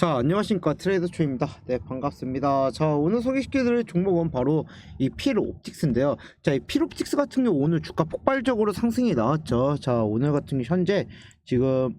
자 안녕하십니까. 트레이더 초입니다. 네 반갑습니다. 자 오늘 소개시켜드릴 종목은 바로 이 필옵틱스인데요. 자 이 필옵틱스 같은 경우 오늘 주가 폭발적으로 상승이 나왔죠. 자 오늘 같은 경우 현재 지금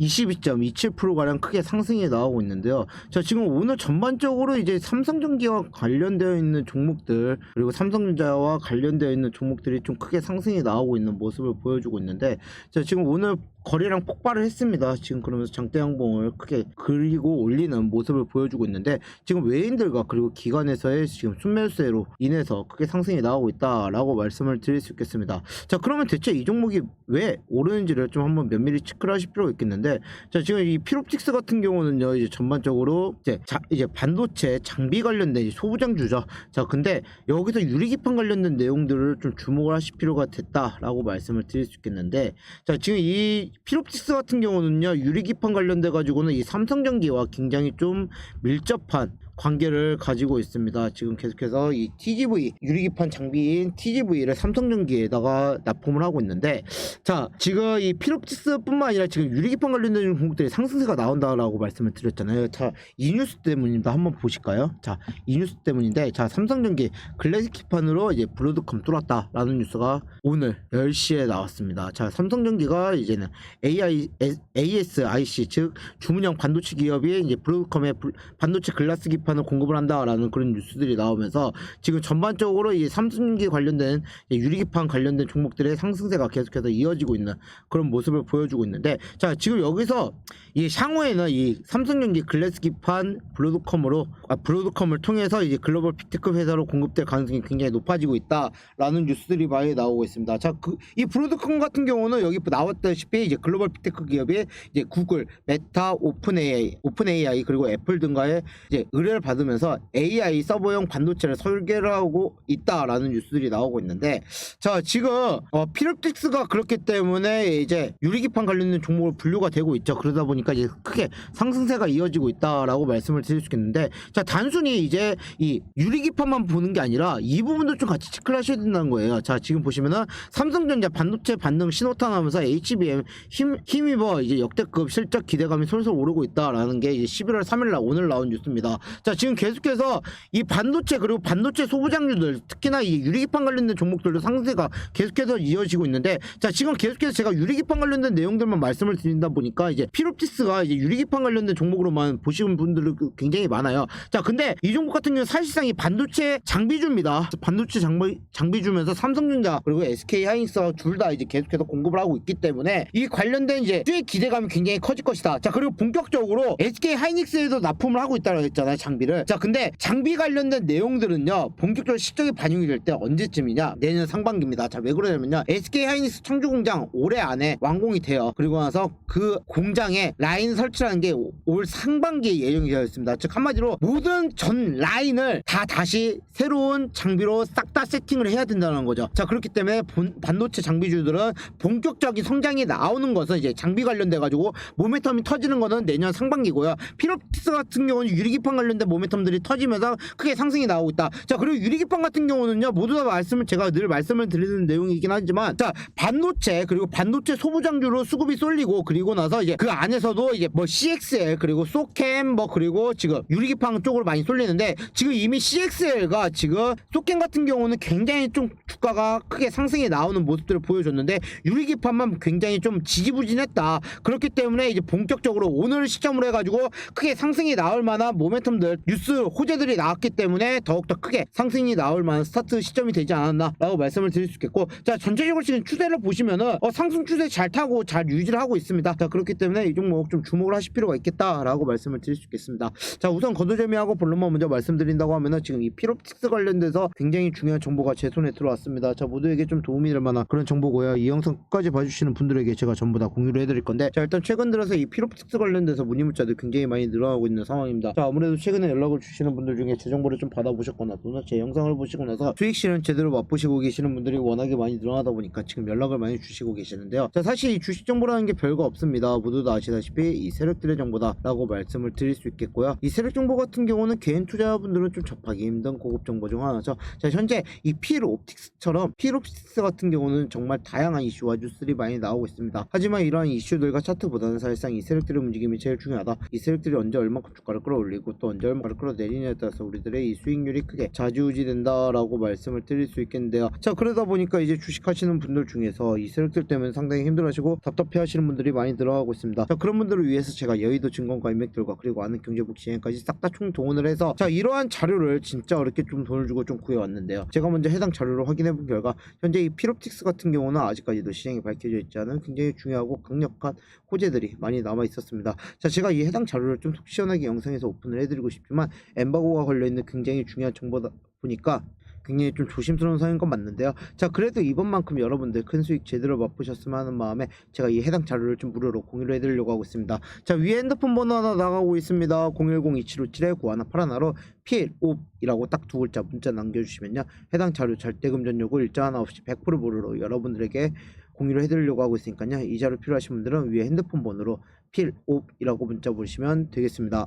22.27%가량 크게 상승이 나오고 있는데요. 자, 지금 오늘 전반적으로 이제 삼성전기와 관련되어 있는 종목들, 그리고 삼성전자와 관련되어 있는 종목들이 좀 크게 상승이 나오고 있는 모습을 보여주고 있는데, 자, 지금 오늘 거래량 폭발을 했습니다. 지금 그러면서 장대 양봉을 크게 그리고 올리는 모습을 보여주고 있는데, 지금 외인들과 그리고 기관에서의 지금 순매수세로 인해서 크게 상승이 나오고 있다라고 말씀을 드릴 수 있겠습니다. 자, 그러면 대체 이 종목이 왜 오르는지를 좀 한번 면밀히 체크를 하실 필요가 있겠는데, 자 지금 이 필옵틱스 같은 경우는요 이제 전반적으로 이제 자, 이제 반도체 장비 관련된 소부장주죠. 자 근데 여기서 유리기판 관련된 내용들을 좀 주목을 하실 필요가 됐다라고 말씀을 드릴 수 있겠는데, 자 지금 이 필옵틱스 같은 경우는요 유리기판 관련돼 가지고는 이 삼성전기와 굉장히 좀 밀접한 관계를 가지고 있습니다. 지금 계속해서 이 TGV 유리기판 장비인 TGV를 삼성전기에다가 납품을 하고 있는데 자 지금 이 필옵틱스뿐만 아니라 지금 유리기판 관련된 종목들이 상승세가 나온다라고 말씀을 드렸잖아요. 자이 뉴스 때문입니다. 한번 보실까요? 자이 뉴스 때문인데 자 삼성전기 글래식 기판으로 이제 브로드컴 뚫었다라는 뉴스가 오늘 10시에 나왔습니다. 자 삼성전기가 이제는 AI ASIC 즉 주문형 반도체 기업이 이제 브로드컴의 불- 반도체 글라스 기판 을 공급을 한다라는 그런 뉴스들이 나오면서 지금 전반적으로 이 삼성전기 관련된 이 유리기판 관련된 종목들의 상승세가 계속해서 이어지고 있는 그런 모습을 보여주고 있는데 자 지금 여기서 이 향후에는 이 삼성전기 글래스 기판 브로드컴으로 아, 브로드컴을 통해서 이제 글로벌 빅테크 회사로 공급될 가능성이 굉장히 높아지고 있다라는 뉴스들이 많이 나오고 있습니다. 자 그 이 브로드컴 같은 경우는 여기 나왔다시피 이제 글로벌 빅테크 기업이 이제 구글, 메타, 오픈 AI, 오픈 AI 그리고 애플 등과의 이제 의뢰 를 받으면서 AI 서버용 반도체를 설계를 하고 있다라는 뉴스들이 나오고 있는데 자 지금 어, 필옵틱스가 그렇기 때문에 이제 유리기판 관련된 종목을 분류가 되고 있죠. 그러다 보니까 이제 크게 상승세가 이어지고 있다라고 말씀을 드릴 수 있겠는데 자 단순히 이제 이 유리기판만 보는 게 아니라 이 부분도 좀 같이 체크를 하셔야 된다는 거예요. 자 지금 보시면은 삼성전자 반도체 반등 신호탄하면서 HBM 힘 힘입어 이제 역대급 실적 기대감이 솔솔 오르고 있다라는 게 이제 11월 3일 날 오늘 나온 뉴스입니다. 자 지금 계속해서 이 반도체 그리고 반도체 소부장주들 특히나 이 유리기판 관련된 종목들도 상승세가 계속해서 이어지고 있는데 자 지금 계속해서 제가 유리기판 관련된 내용들만 말씀을 드린다 보니까 이제 피롭티스가 이제 유리기판 관련된 종목으로만 보시는 분들이 굉장히 많아요. 자 근데 이 종목 같은 경우는 사실상 이 반도체 장비주입니다. 반도체 장비 장비주면서 삼성전자 그리고 SK 하이닉스와 둘다 이제 계속해서 공급을 하고 있기 때문에 이 관련된 이제 수익 기대감이 굉장히 커질 것이다. 자 그리고 본격적으로 SK 하이닉스에도 납품을 하고 있다고 했잖아요 장 비를. 자 근데 장비 관련된 내용들은요 본격적으로 실적이 반영이 될 때 언제쯤이냐 내년 상반기입니다. 자 왜 그러냐면요 SK 하이닉스 청주 공장 올해 안에 완공이 돼요. 그리고 나서 그 공장에 라인 설치라는 게 올 상반기에 예정이 되어 있습니다. 즉 한마디로 모든 전 라인을 다 다시 새로운 장비로 싹 다 세팅을 해야 된다는 거죠. 자 그렇기 때문에 본- 반도체 장비주들은 본격적인 성장이 나오는 것은 이제 장비 관련돼 가지고 모멘텀이 터지는 거는 내년 상반기고요. 피롭티스 같은 경우는 유리기판 관련된 모멘텀들이 터지면서 크게 상승이 나오고 있다. 자 그리고 유리기판 같은 경우는요 모두 다 말씀을 제가 늘 말씀을 드리는 내용이긴 하지만 자 반도체 그리고 반도체 소부장주로 수급이 쏠리고 그리고 나서 이제 그 안에서도 이제 뭐 CXL 그리고 소캠 뭐 그리고 지금 유리기판 쪽으로 많이 쏠리는데 지금 이미 CXL가 지금 소캠 같은 경우는 굉장히 좀 주가가 크게 상승이 나오는 모습들을 보여줬는데 유리기판만 굉장히 좀 지지부진했다. 그렇기 때문에 이제 본격적으로 오늘 시점으로 해가지고 크게 상승이 나올 만한 모멘텀들 뉴스 호재들이 나왔기 때문에 더욱더 크게 상승이 나올 만한 스타트 시점이 되지 않았나라고 말씀을 드릴 수 있겠고 자 전체적으로 지금 추세를 보시면은 어, 상승 추세 잘 타고 잘 유지를 하고 있습니다. 자 그렇기 때문에 이 종목 좀 주목을 하실 필요가 있겠다라고 말씀을 드릴 수 있겠습니다. 자 우선 거두재미하고 본론만 먼저 말씀드린다고 하면은 지금 이 피롭틱스 관련돼서 굉장히 중요한 정보가 제 손에 들어왔습니다. 자 모두에게 좀 도움이 될 만한 그런 정보고요. 이 영상 끝까지 봐주시는 분들에게 제가 전부 다 공유를 해드릴 건데 자 일단 최근 들어서 이 피롭틱스 관련돼서 문의 문자들 굉장히 많이 늘어나고 있는 상황입니다. 자 아무래도 최근에 연락을 주시는 분들 중에 제 정보를 좀 받아보셨거나 또는 제 영상을 보시고 나서 수익 실현 제대로 맛보시고 계시는 분들이 워낙에 많이 늘어나다 보니까 지금 연락을 많이 주시고 계시는데요. 자 사실 이 주식 정보라는 게 별거 없습니다. 모두 다 아시다시피 이 세력들의 정보다라고 말씀을 드릴 수 있겠고요. 이 세력 정보 같은 경우는 개인 투자분들은 좀 접하기 힘든 고급 정보 중 하나죠. 자 현재 이필 옵틱스처럼 필 옵틱스 같은 경우는 정말 다양한 이슈와 뉴스들이 많이 나오고 있습니다. 하지만 이러한 이슈들과 차트보다는 사실상 이 세력들의 움직임이 제일 중요하다. 이 세력들이 언제 얼마큼 주가를 끌어올리고 또 언제 얼마를 끌어내리냐에 따라서 우리들의 이 수익률이 크게 좌지우지된다라고 말씀을 드릴 수 있겠는데요. 자 그러다 보니까 이제 주식하시는 분들 중에서 이 세력들 때문에 상당히 힘들어하시고 답답해하시는 분들이 많이 들어가고 있습니다. 자 그런 분들을 위해서 제가 여의도 증권가 인맥들과 그리고 아는 경제복 시행까지 싹 다 총동원을 해서 자 이러한 자료를 진짜 어렵게 좀 돈을 주고 좀 구해왔는데요. 제가 먼저 해당 자료를 확인해 본 결과 현재 이 피롭틱스 같은 경우는 아직까지도 시장에 밝혀져 있지 않은 굉장히 중요하고 강력한 호재들이 많이 남아 있었습니다. 자 제가 이 해당 자료를 좀 속 시원하게 영상에서 오픈을 해드리고 싶지만 엠바고가 걸려있는 굉장히 중요한 정보다 보니까 굉장히 좀 조심스러운 상인 건 맞는데요. 자 그래도 이번만큼 여러분들 큰 수익 제대로 맛보셨으면 하는 마음에 제가 이 해당 자료를 좀 무료로 공유를 해드리려고 하고 있습니다. 자 위에 핸드폰 번호 하나 나가고 있습니다. 010-2757-9181로 PL5이라고 딱 두 글자 문자 남겨주시면요. 해당 자료 절대금 전요금 일자 하나 없이 100% 무료로 여러분들에게 공유를 해드리려고 하고 있으니까요. 이 자료 필요하신 분들은 위에 핸드폰 번호로 PL5이라고 문자 보시면 되겠습니다.